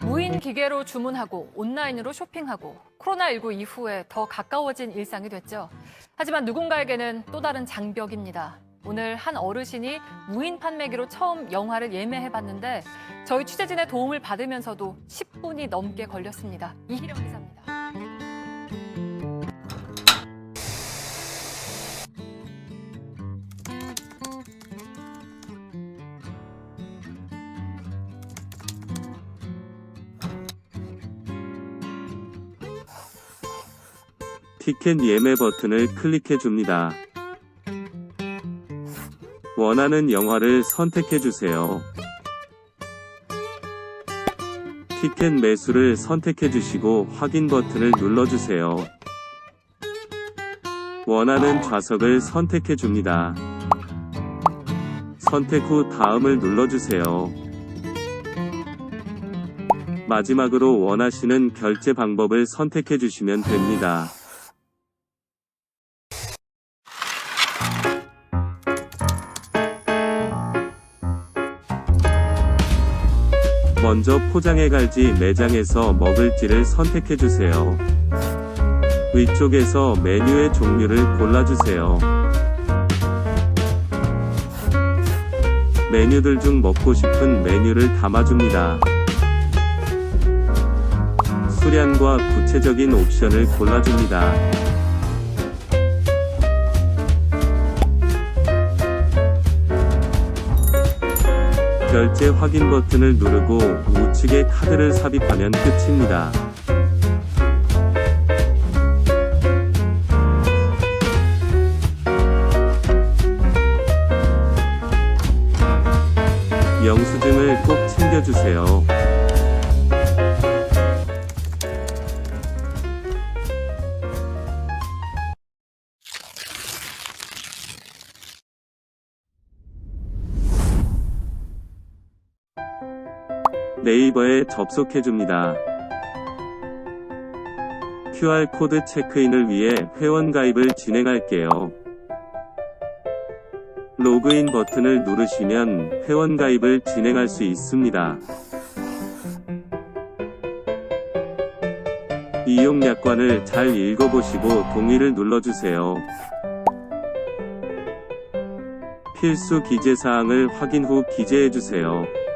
무인 기계로 주문하고 온라인으로 쇼핑하고 코로나19 이후에 더 가까워진 일상이 됐죠. 하지만 누군가에게는 또 다른 장벽입니다. 오늘 한 어르신이 무인 판매기로 처음 영화를 예매해 봤는데 저희 취재진의 도움을 받으면서도 10분이 넘게 걸렸습니다. 이희령 기자입니다. 티켓 예매 버튼을 클릭해 줍니다. 원하는 영화를 선택해 주세요. 티켓 매수를 선택해 주시고 확인 버튼을 눌러 주세요. 원하는 좌석을 선택해 줍니다. 선택 후 다음을 눌러 주세요. 마지막으로 원하시는 결제 방법을 선택해 주시면 됩니다. 먼저 포장해 갈지 매장에서 먹을지를 선택해 주세요. 위쪽에서 메뉴의 종류를 골라주세요. 메뉴들 중 먹고 싶은 메뉴를 담아줍니다. 수량과 구체적인 옵션을 골라줍니다. 결제 확인 버튼을 누르고 우측에 카드를 삽입하면 끝입니다. 영수증을 꼭 챙겨주세요. 네이버에 접속해줍니다. QR코드 체크인을 위해 회원가입을 진행할게요. 로그인 버튼을 누르시면 회원가입을 진행할 수 있습니다. 이용 약관을 잘 읽어보시고 동의를 눌러주세요. 필수 기재 사항을 확인 후 기재해주세요.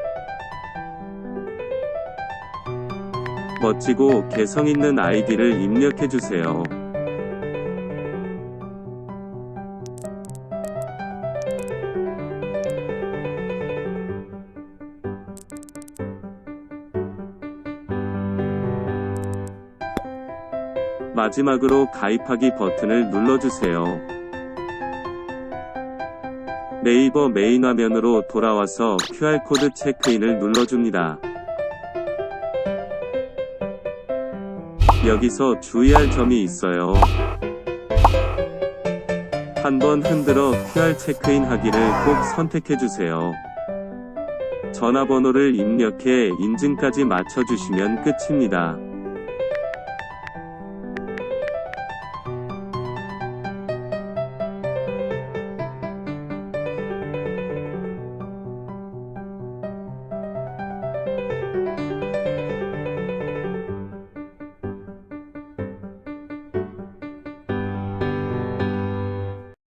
멋지고 개성 있는 아이디를 입력해 주세요. 마지막으로 가입하기 버튼을 눌러주세요. 네이버 메인 화면으로 돌아와서 QR코드 체크인을 눌러줍니다. 여기서 주의할 점이 있어요. 한번 흔들어 QR 체크인 하기를 꼭 선택해주세요. 전화번호를 입력해 인증까지 맞춰주시면 끝입니다.